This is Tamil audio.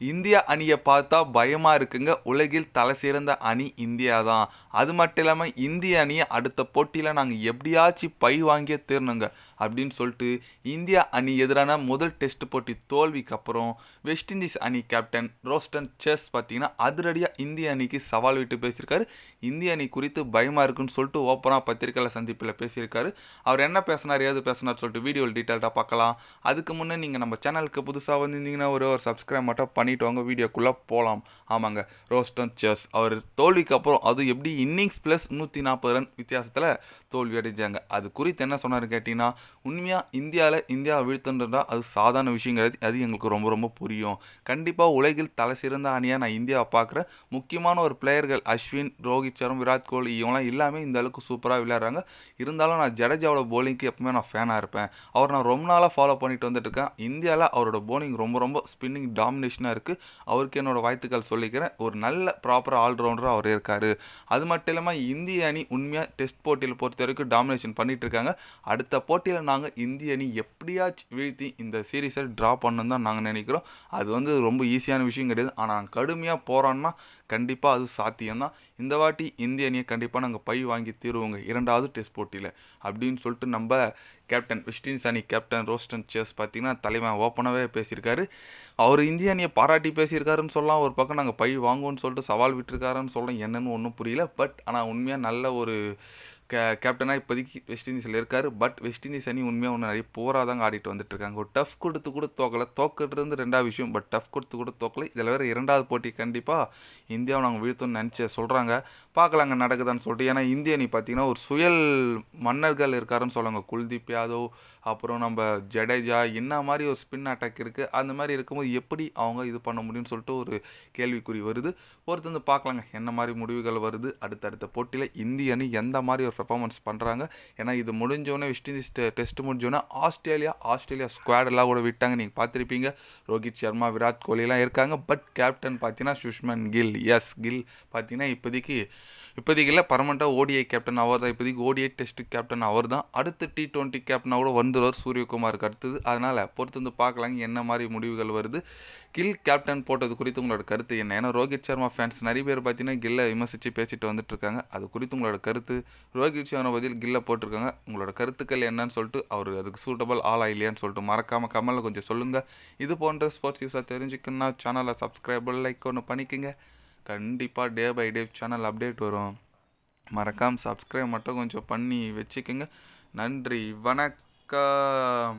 இந்தியா அணியை பார்த்தா பயமாக இருக்குங்க. உலகில் தலை சிறந்த அணி இந்தியா தான் அது மட்டும் இல்லாமல் இந்திய அணியை அடுத்த போட்டியில் நாங்கள் எப்படியாச்சும் பை வாங்கியே தீரணுங்க. அப்படின்னு சொல்லிட்டு இந்தியா அணி எதிரான முதல் டெஸ்ட் போட்டி தோல்விக்கு அப்புறம் வெஸ்ட் இண்டீஸ் அணி கேப்டன் ரோஸ்டன் செஸ் பார்த்தீங்கன்னா அதிரடியாக இந்திய அணிக்கு சவால் விட்டு பேசியிருக்காரு. இந்திய அணி குறித்து பயமாக இருக்குன்னு சொல்லிட்டு ஓப்பனாக பத்திரிகையில் சந்திப்பில் பேசியிருக்காரு. அவர் என்ன பேசினார் ஏது பேசினார் சொல்லிட்டு வீடியோவில் டீட்டெயில்டாக பார்க்கலாம். அதுக்கு முன்னே நீங்கள் நம்ம சேனலுக்கு புதுசாக வந்திருந்தீங்கன்னா ஒரு ஒரு சப்ஸ்கிரைப் மட்டும் பண்ணிட்டு வாங்க வீடியோக்குள்ளே போகலாம் ஆமாங்க ரோஸ்டன் செஸ் அவர் தோல்விக்கு அப்புறம் அது எப்படி இன்னிங்ஸ் ப்ளஸ் நூற்றி நாற்பது ரன் வித்தியாசத்தில் தோல்வி அடைஞ்சாங்க. அது குறித்து என்ன சொன்னார் கேட்டிங்கன்னா உண்மையாக இந்தியாவில் இந்தியா வீழ்த்துன்றதா அது சாதாரண விஷயங்கிறது அது எங்களுக்கு ரொம்ப ரொம்ப புரியும். கண்டிப்பாக உலகில் தலை சிறந்த அணியாக நான் இந்தியாவை பார்க்குறேன். முக்கியமான ஒரு பிளேயர்கள் அஸ்வின் ரோஹித் சர்மா விராட் கோலி இவங்களாம் எல்லாமே இந்த அளவுக்கு சூப்பராக விளையாடுறாங்க. இருந்தாலும் நான் ஜடேஜாவோட போலிங்க்கு எப்பவுமே நான் ஃபேனாக இருப்பேன். அவர் நான் ரொம்ப நாளாக ஃபாலோ பண்ணிட்டு வந்துட்டு இருக்கேன். இந்தியாவில் அவரோட போலிங் ரொம்ப ரொம்ப ஸ்பின்னிங் டாமினேஷனாக இருக்குது அவருக்கு என்னோட வாழ்த்துக்கள் சொல்லிக்கிறேன். ஒரு நல்ல ப்ராப்பர் ஆல்ரவுண்டராக அவர் இருக்கார். அது மட்டும் இல்லாமல் இந்திய அணி உண்மையாக டெஸ்ட் போட்டியில் பொறுத்த வரைக்கும் டாமினேஷன் பண்ணிகிட்டு இருக்காங்க. அடுத்த போட்டியில் நாங்கள் இந்திய அணி எப்படியாச்சும் வீழ்த்தி இந்த சீரீஸை ட்ரா பண்ணணும் தான் நாங்கள் நினைக்கிறோம். அது வந்து ரொம்ப ஈஸியான விஷயம் கிடையாது. ஆனால் கடுமையாக போகிறோன்னா கண்டிப்பாக அது சாத்தியம்தான் இந்த வாட்டி இந்திய அணியை கண்டிப்பாக நாங்கள் பை வாங்கி தீருவோங்க. இரண்டாவது டெஸ்ட் போட்டியில். அப்படின்னு சொல்லிட்டு நம்ம கேப்டன் வெஸ்ட் இண்டீஸ் அணி கேப்டன் ரோஸ்டன் சேஸ் பார்த்தீங்கன்னா தலைவன் ஓப்பனாகவே பேசியிருக்காரு. அவர் இந்திய அணியை பாராட்டி பேசியிருக்காருன்னு சொல்லலாம். ஒரு பக்கம் நாங்கள் பழி வாங்குவோம்னு சொல்லிட்டு சவால் விட்டுருக்காருன்னு சொல்லலாம். என்னன்னு ஒன்றும் புரியல. பட் ஆனால் உண்மையாக நல்ல ஒரு கே கேப்டனாக இப்போதைக்கு வெஸ்ட் இண்டீஸில் இருக்கார். பட் வெஸ்ட் இண்டீஸ் அணி உண்மையாக ஒன்று நிறைய போராக தாங்க ஆடிட்டு வந்துட்டுருக்காங்க ஒரு டஃப் கொடுத்து கூட தோக்கலை. தோக்கிறது ரெண்டாவது விஷயம். பட் டஃப் கொடுத்து கூட தோக்கலை. இதில் வேறு இரண்டாவது போட்டி கண்டிப்பாக இந்தியாவை நாங்கள் வீழ்த்தோம்னு நினச்சி சொல்கிறாங்க பார்க்கலாங்க நடக்குதான்னு சொல்லிட்டு. ஏன்னா இந்திய அணி பார்த்தீங்கன்னா ஒரு சுயல் மன்னர்கள் இருக்காருன்னு சொல்லுவாங்க. குல்தீப் யாதவ் அப்புறம் நம்ம ஜடேஜா என்ன மாதிரி ஒரு ஸ்பின் அட்டாக் இருக்குது அந்த மாதிரி இருக்கும்போது எப்படி அவங்க இது பண்ண முடியும்னு சொல்லிட்டு ஒரு கேள்விக்குறி வருது. ஒருத்தர் வந்து பார்க்கலாங்க. என்ன மாதிரி முடிவுகள் வருது. அடுத்தடுத்த போட்டியில் இந்திய அணி எந்த மாதிரி ஒரு பெர்ஃபார்மன்ஸ் பண்ணுறாங்க ஏன்னா இது முடிஞ்சோடனே வெஸ்ட் இண்டீஸ் டெஸ்ட் முடிஞ்சோடனே ஆஸ்திரேலியா ஆஸ்திரேலியா ஸ்குவாடெல்லாம் கூட விட்டாங்க. நீங்கள் பார்த்துருப்பீங்க ரோஹித் சர்மா விராட் கோலிலாம் இருக்காங்க. பட் கேப்டன் பார்த்தீங்கன்னா சுஷ்மன் கில் எஸ் கில் பார்த்தீங்கன்னா இப்போதைக்கு இப்போதைக்கு இல்லை பர்மனெண்ட்டாக ஓடிஐ கேப்டன் அவர் தான். இப்போதைக்கு ஓடிஐ டெஸ்ட் கேப்டன் அவர் தான். அடுத்து டி டுவெண்ட்டி கேப்டனாக கூட வந்துடுவார் சூரியகுமாருக்கு அடுத்தது. அதனால் பொறுத்து வந்து பார்க்கலாங்க என்ன மாதிரி முடிவுகள் வருது. கில் கேப்டன் போட்டது குறித்து உங்களோட கருத்து என்ன? ஏன்னா ரோஹித் சர்மா ஃபேன்ஸ் நிறைய பேர் பார்த்தீங்கன்னா கில்லை விமர்சித்து பேசிட்டு வந்துட்டு இருக்காங்க. அது குறித்து உங்களோட கருத்து. மகிழ்ச்சியான பதில் கில்ல போட்டிருக்காங்க. உங்களோட கருத்துக்கள் என்னன்னு சொல்லிட்டு அவர் அதுக்கு சூட்டபிள் ஆளா இல்லையான்னு சொல்லிட்டு மறக்காமல் கமலில் கொஞ்சம் சொல்லுங்கள் இது போன்ற ஸ்போர்ட்ஸ் யூஸாக தெரிஞ்சுக்கணுன்னா சேனலை சப்ஸ்கிரைப் லைக் ஒன்று பண்ணிக்கோங்க. கண்டிப்பாக day by day channel update வரும். மறக்காமல் சப்ஸ்கிரைப் மட்டும் கொஞ்சம் பண்ணி வச்சுக்கோங்க. நன்றி வணக்கம்.